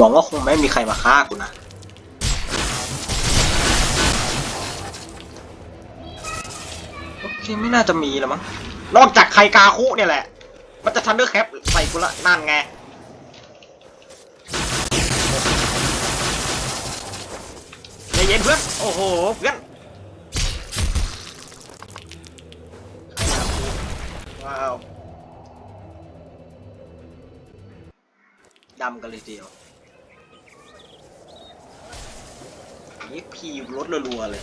หวังว่าคงไม่มีใครมาฆ่ากูนะโอเคไม่น่าจะมีแล้วมั้งนอกจากไคกาคุเนี่ยแหละ มันจะทันเดอร์แคปใส่กูละนั่นไงใจเย็นเพื่อน โอ้โห เพื่อนว้าวดำกันเลยทีเดียว นี่พีรถรัวๆเลย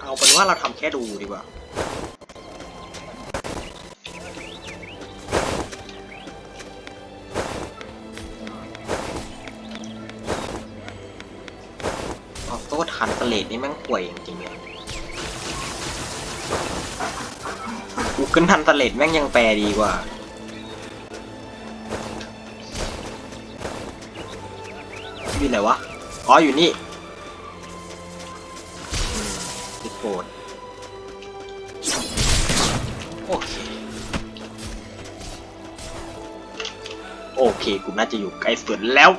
เอาเป็นว่าเราทำแค่ดูดีกว่าออโต้ทันสเลดนี่แม่งห่วยจริงๆเลยกูขึ้นทันสเลดแม่งยังแปลดีกว่า ไหนวะ อ๋อ อยู่นี่อืมดิสโกดโอเค โอเคกูน่าจะอยู่ใกล้สุดแล้ว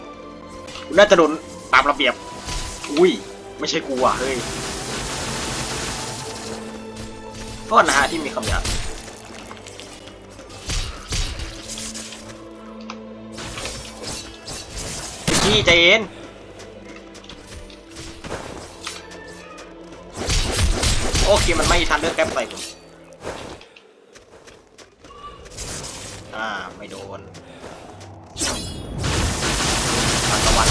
กูน่าจะโดนตามระเบียบ อุ้ย ไม่ใช่กูอะ เฮ้ยโทษนะฮะที่มีคำหยาบพี่ใจเย็น โอเคมันไม่ทันเลือกแก๊ปใส่ผมอ่าไม่โดนอัตวัน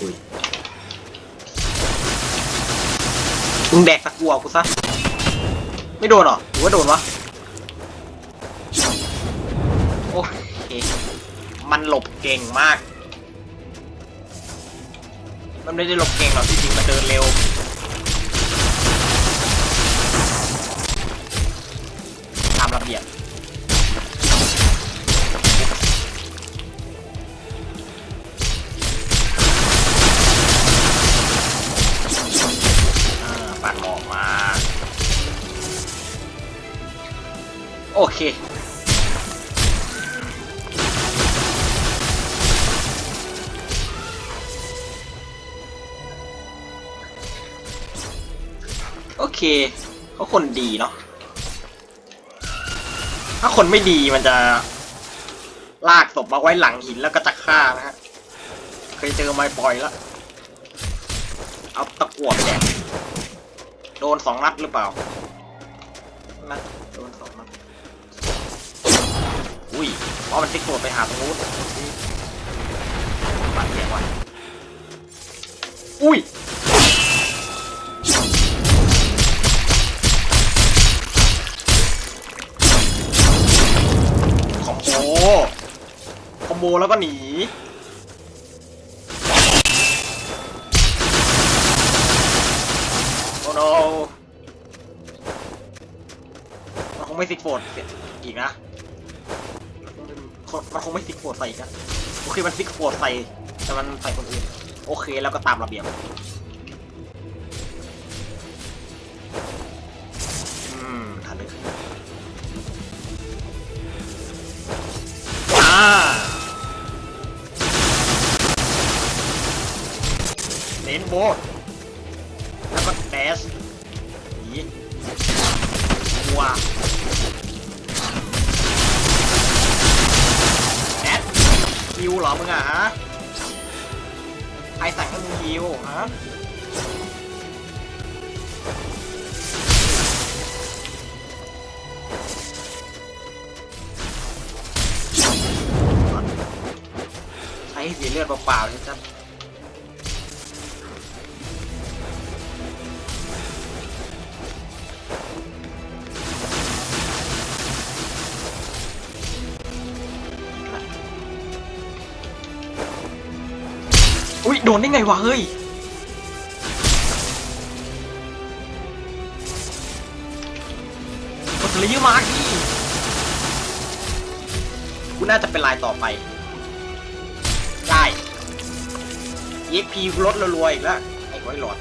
อุ้ยมึงแดกตะกัวกูซะ ไม่โดนเหรอหรือว่าโดนวะ โอเค มันหลบเก่งมาก มันไม่ได้หลบเก่งหรอกที่จริงมันเดินเร็ว เคเขาคนดีเนาะถ้าคนไม่ดีมันจะลากศพมาไว้หลังหินแล้วก็จะฆ่านะฮะ เคยเจอไม้ปล่อยแล้ว เอาตะกั่วไปแดกโดนสองนัดหรือเปล่านัดโดนสองนัด อุ้ยเพราะมันติ๊กโกดไปหาตรงนู้นบาดเจ็บว่ะอุ้ย โบแล้วก็หนีโอ้ no มันคงไม่ซิกโฟดอีกนะมันคงไม่ซิกโฟดใส่อีกนะโอเคมันซิกโฟดใส่แต่มันใส่คนอื่นโอเคแล้วก็ตามระเบียบอืมทันเลยอ่า โบ แล้วก็แดชหนีวัวแดชฮิวเหรอมึงอะฮะใครสั่งให้มึงฮิวฮะใช้เสียเลือดเปล่าๆนี่ครับ โดนได้ไงวะเฮ้ย กดเลยยืมมาที่กูน่าจะเป็นลายต่อไป ได้ EXP ลดรัวๆอีกแล้วไอ้ไว้หลอด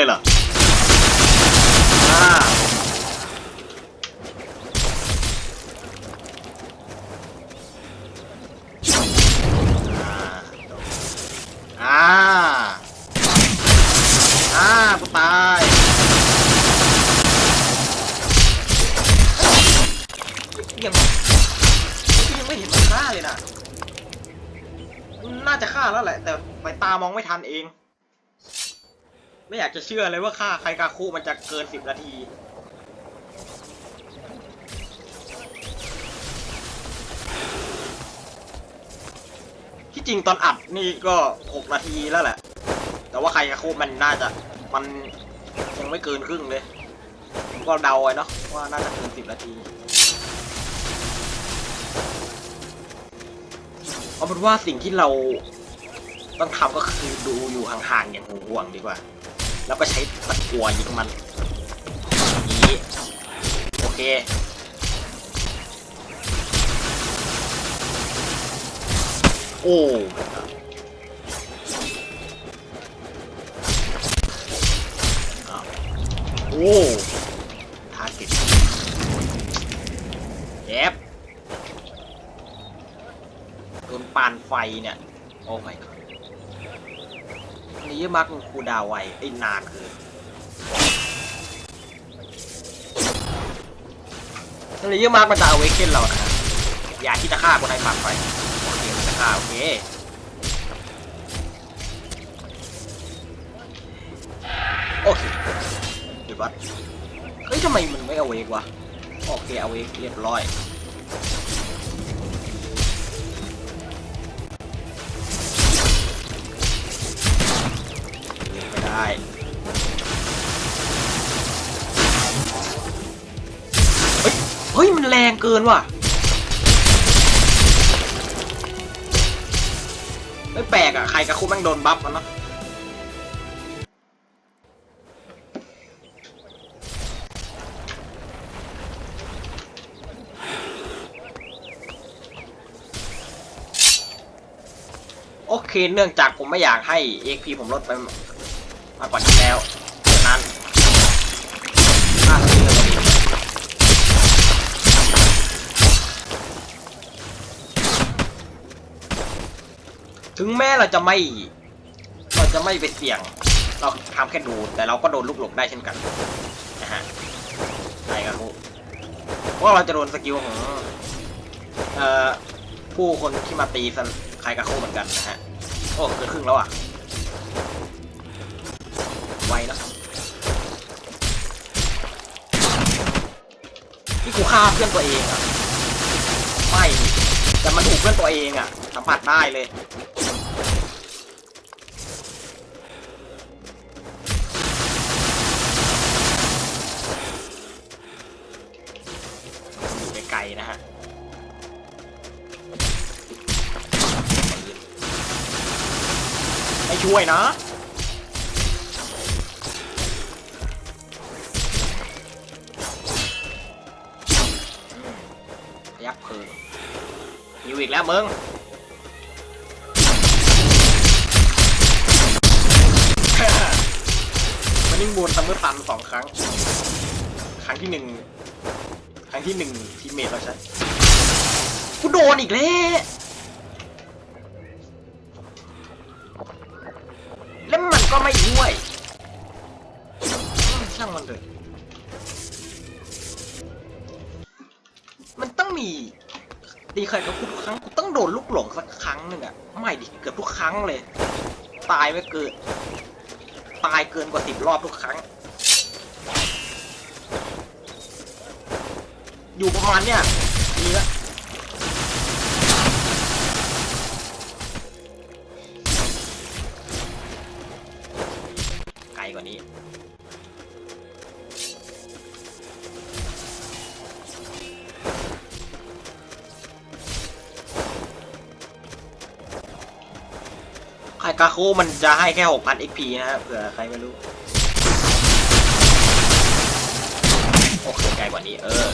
เลยเหรออ่าากจะเชื่อเลยว่าฆ่าใครกาคูมันจะเกินสิบนาที ที่จริงตอนอัดนี่ก็หกนาทีแล้วแหละ แต่ว่าใครกาคูมันน่าจะมันยังไม่เกินครึ่งเลยผมก็เดาไว้เนาะว่าน่าจะเกินสิบนาทีเอาเป็นว่าสิ่งที่เราต้องทำก็คือดูอยู่ห่างๆอย่างห่วงๆดีกว่า แล้วก็ใช้ตะกัวยิงมันนี้โอเคโอ้โอ้ทาร์เก็ตเย็บโดนปานไฟเนี่ย โอ้ my god นนี้มักคูดาวไวไอ้นานคืออันนี้มักมันจะเอาไว้เค้นเรานะอย่าที่จะฆ่าคนในปากไฟโอเคจะฆ่าโอเคโอเคหยุดวัดเฮ้ยทำไมมันไม่เอาเวกวะโอเคเอาเวกเรียบร้อย ได้เฮ้ยเฮ้ย มันแรงเกินว่ะไม่แปลกอะ ใครกับคุแม่งโดนบัฟมันเนาะโอเค เนื่องจากผมไม่อยากให้ XP ผมลดไป มากกว่านี้แล้วฉะนั้นค่าสกิลก็ดีถึงแม้เราจะไม่ เราจะไม่ไปเสี่ยง เราทำแค่ดู แต่เราก็โดนลูกหลงได้เช่นกันนะฮะใช่ครับเพราะเราจะโดนสกิลของเอ่อผู้คนที่มาตีสันใครกับเขาเหมือนกันนะฮะ โอ้เกินครึ่งแล้วอะ ไวนะนี่กูฆ่าเพื่อนตัวเองอะไม่แต่มันถูกเพื่อนตัวเองอะสัมผัสได้เลยไกลๆนะฮะไม่ช่วยนะ ยักษ์เพลิงอยู่อีกแล้วมึงมันนิ่งบูนซัมเมอร์ตันสองครั้ง ครั้งที่หนึ่งครั้งที่หนึ่งทีเมทเราใช่กูโดนอีกแล้ว สักครั้งหนึ่งอะไม่ดิเกือบทุกครั้งเลย ตายไม่เกิน ตายเกินกว่าสิบรอบทุกครั้ง อยู่ประมาณเนี้ย คมันจะให้แค่ 6,000 XP นะฮะเผื่อใครไม่รู้ โอเคไกลกว่านี้เออ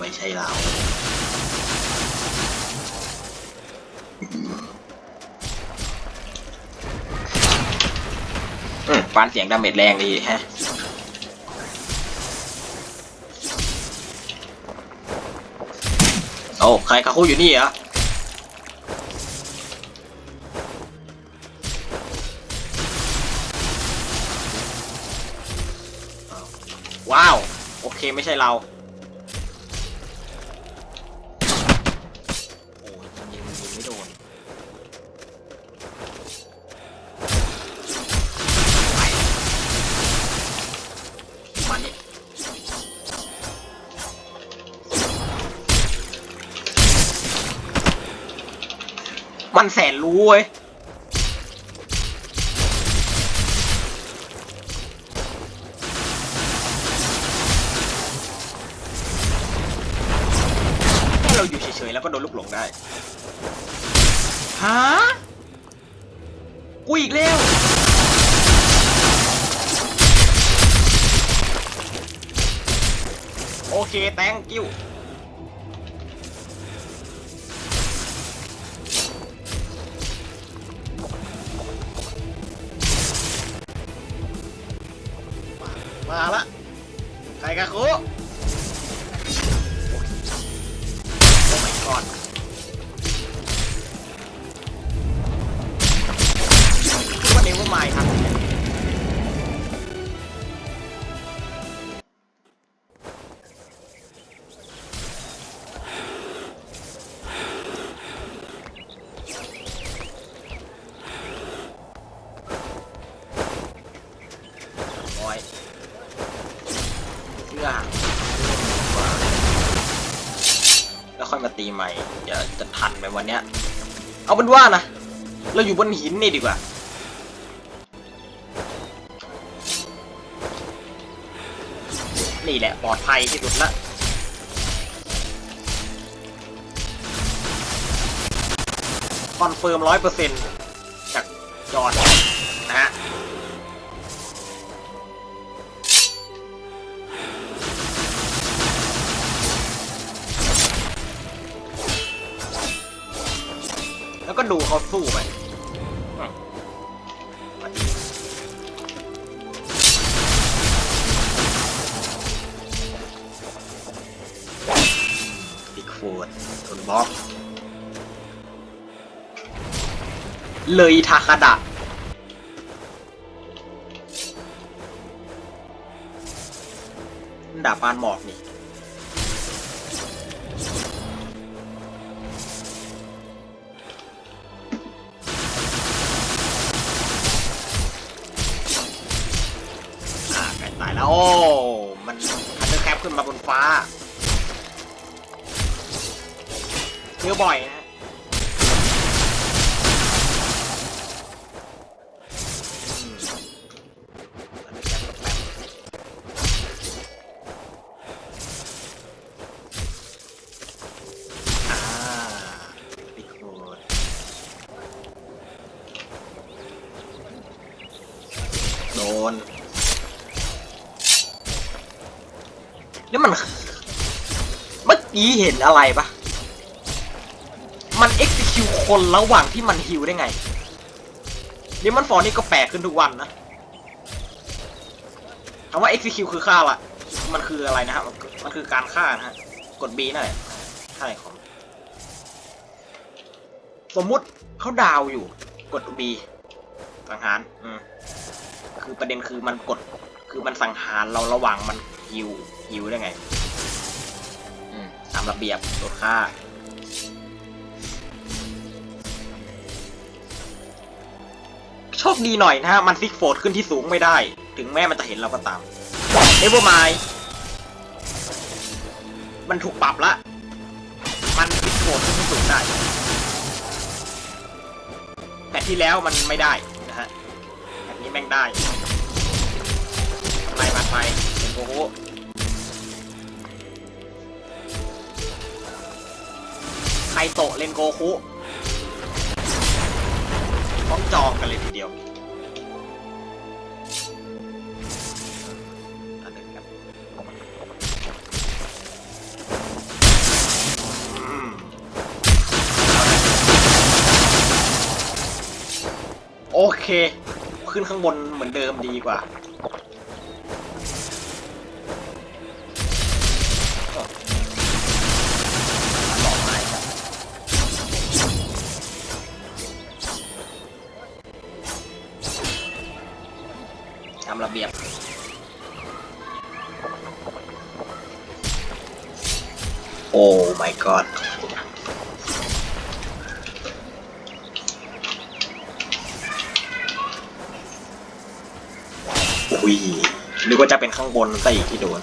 ไม่ใช่เราอืมฟันเสียงดาเมจแรงดีฮะ โอ้ใครกาคูอยู่นี่เหรอว้าว โอเคไม่ใช่เรา มันแสนรู้เว้ยแค่เราอยู่เฉยๆแล้วก็โดนลูกหลงได้ฮะกูอีกแล้วโอเค thank you มาละใครกันคุโอ้ my god เอาเป็นว่านะ เราอยู่บนหินนี่ดีกว่า นี่แหละปลอดภัยที่สุดละคอนเฟิร์มร้อยเปอร์เซ็นต์จากจอด แล้วก็ดูเขาสู้ไปอืมมาดิบิ๊กฟูดทนบล็อก เลยทาคาดะดาบปานหมอกนี่ มันทันเดอร์แคปขึ้นมาบนฟ้าเจอบ่อยนะฮะอืม Thundercap กับแป๊บอ่าบิ๊กโดโนแล้วมัน เมื่อกี้เห็นอะไรปะมัน execute คนระหว่างที่มันฮิวได้ไงนี่มันฟอร์นี่ก็แปลกขึ้นทุกวันนะคำว่า execute คือฆ่าละมันคืออะไรนะฮะมันคือมันคือการฆ่านะฮะ กด B นั่นแหละใช่ของสมมุติเขาดาวอยู่ กด B สังหาร อืม คือประเด็นคือมันกด คือมันสังหารเราระหว่างมัน ฮิวฮิวได้ไงอืมตามระเบียบโดนฆ่าโชคดีหน่อยนะฮะ มันซิกโฟดขึ้นที่สูงไม่ได้ ถึงแม้มันจะเห็นเราก็ตามเอเวอร์ไมมันถูกปรับละ มันซิกโฟดขึ้นที่สูงได้ แต่ที่แล้วมันไม่ได้นะฮะแบบนี้แม่งได้ทำลายบาดไฟรเป็น โกโก้ใคโตะเลนโกคุต้องจองกันเลยทีเดียวโอเค ขึ้นข้างบนเหมือนเดิมดีกว่า my god อุ้ยนึกว่าจะเป็นข้างบนซะอีกที่โดน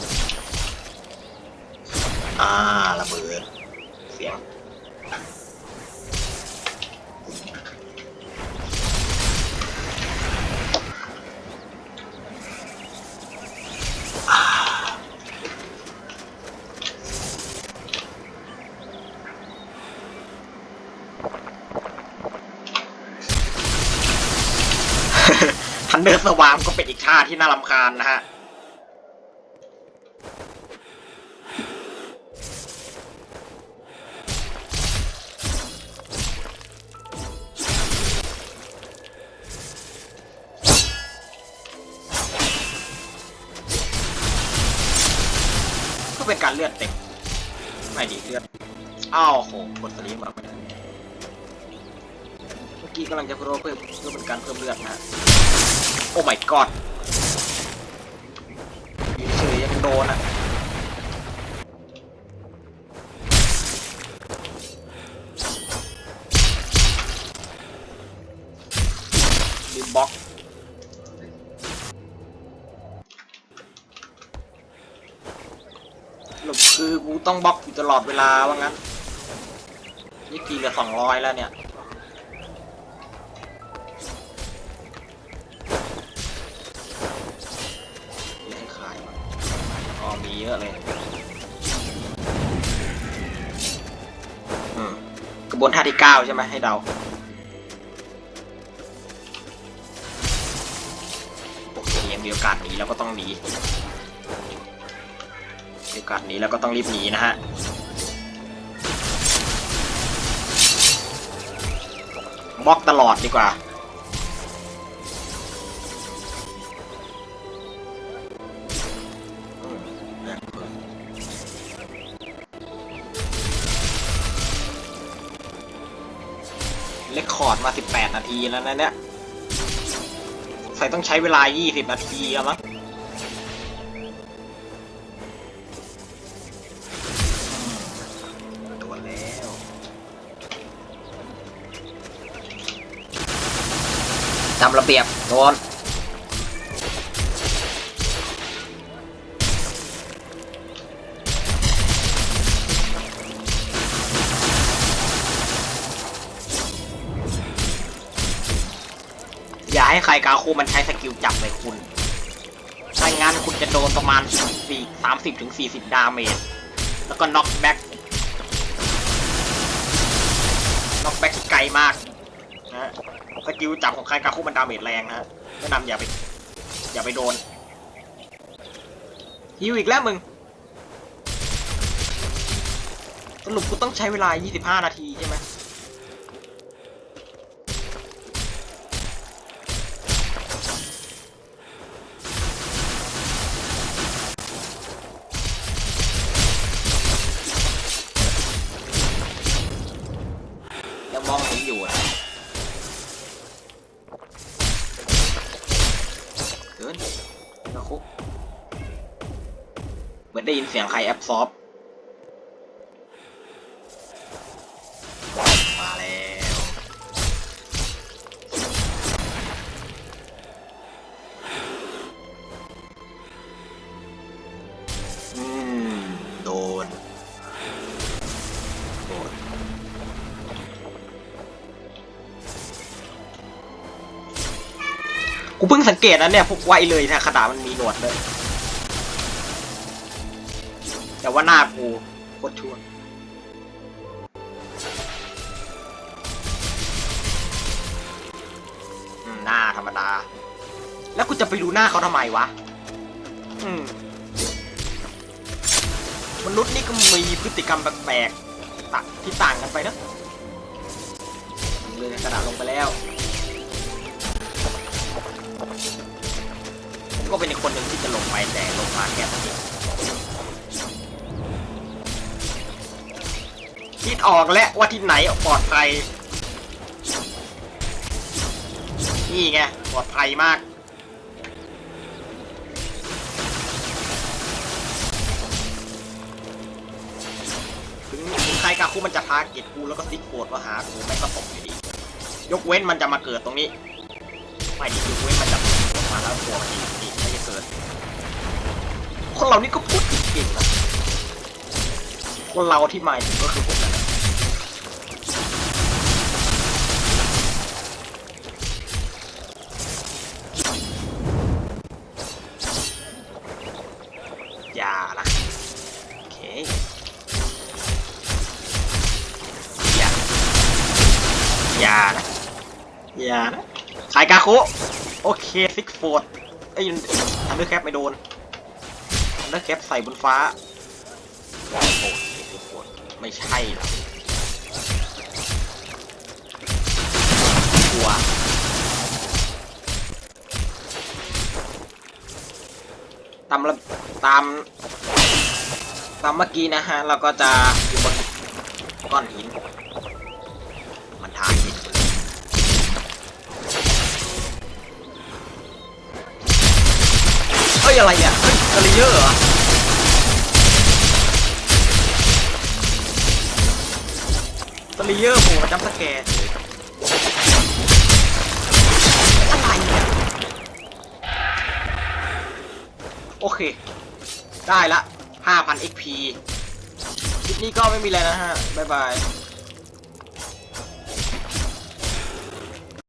อ่าระเบิด เสียง ทัน เดอร์สวามก็เป็นอีกท่าที่น่ารำคาญนะฮะ ก็เป็นการเลือดเต็มไม่ดีเลือดอ้าวโหกดสลีปมาไม่ได้เมื่อกี้กำลังจะพูดว่าเพิ่มเพื่อเป็นการเพิ่มเลือดนะฮะ โอ้ my god ยืนเฉยยังโดนอะลืมบล็อกสรุปคือกูต้องบล็อกอยู่ตลอดเวลาว่างั้น นี่กีเหลือสองร้อยแล้วเนี่ย อะเลยกระบวนท่าที่เก้าใช่ไหมให้เดาโอเคยังมีโอกาสหนีแล้วก็ต้องหนีมีโอกาสหนีแล้วก็ต้องรีบหนีนะฮะบล็อกตลอดดีกว่า อนมา 18 นาทีแล้วนะเนี่ยใส่ต้องใช้เวลา 20 นาทีแล้วมั้งตัวแล้ว จำระเบียบโดน อย่าใครกาคูมันใช้สกิลจับเลยคุณไม่งั้นคุณจะโดนประมาณ4 30ถึง40 ดาเมจ แล้วก็น็อกแบ็กน็อกแบ็กไกลมากนะฮะสกิลจับของใครกาคูมันดาเมจแรงนะฮะแนะนำอย่าไปอย่าไปโดนฮิวอีกแล้วมึง สรุปกูต้องใช้เวลา 25 นาทีใช่ไหม ซอฟมาแล้วอืมโดน โดน กูเพิ่งสังเกตนะเนี่ยพวกไวเลยนะขนาดมันมีหนวดเลย แต่ว่าหน้ากูโคตรชั่วหน้าธรรมดา แล้วกูจะไปดูหน้าเขาทำไมวะ อืมมนุษย์นี่ก็มีพฤติกรรมแปลกๆตที่ต่างกันไปนะเลยกระดาษลงไปแล้ว ก็เป็นอีกคนหนึ่งที่จะลงไปแต่ลงมาแค่ตรงนี้ คิดออกแล้วว่าที่ไหนปลอดภัย นี่ไงปลอดภัยมาก ถึงใครกาคุมันจะทาร์เก็ตกูแล้วก็ซิกโกดมาหากูไม่ก็ตกอยู่ดี ยกเว้นมันจะมาเกิดตรงนี้ ไม่ดิยกเว้นมันจะมาแล้วตัวมันดีนี่ไม่ได้เกิด คนเรานี่ก็พูดเก่งนะ คนเราที่หมายถึงก็คือผมนั่นแหละอย่านะโอเคอย่าอย่านะอย่านะขายกาคุโอเคซิกโฟดไอ้ยอันเดอร์แคปไม่โดนอันเดอร์แคปใส่บนฟ้าโอ้โไม่ใช่หรอกกลัวตามระตาม ตามเมื่อกี้นะฮะ เราก็จะอยู่บนก้อนหิน มันทางหินเฮ้ย อะไรเนี่ยเฮ้ยสเลเยอร์เหรอสเลเยอร์โผล่มาจัมป์สแกร์อะไรเนี่ยโอเค ได้ละ 5,000 XP คลิปนี้ก็ไม่มีอะไรนะฮะ บ๊ายบาย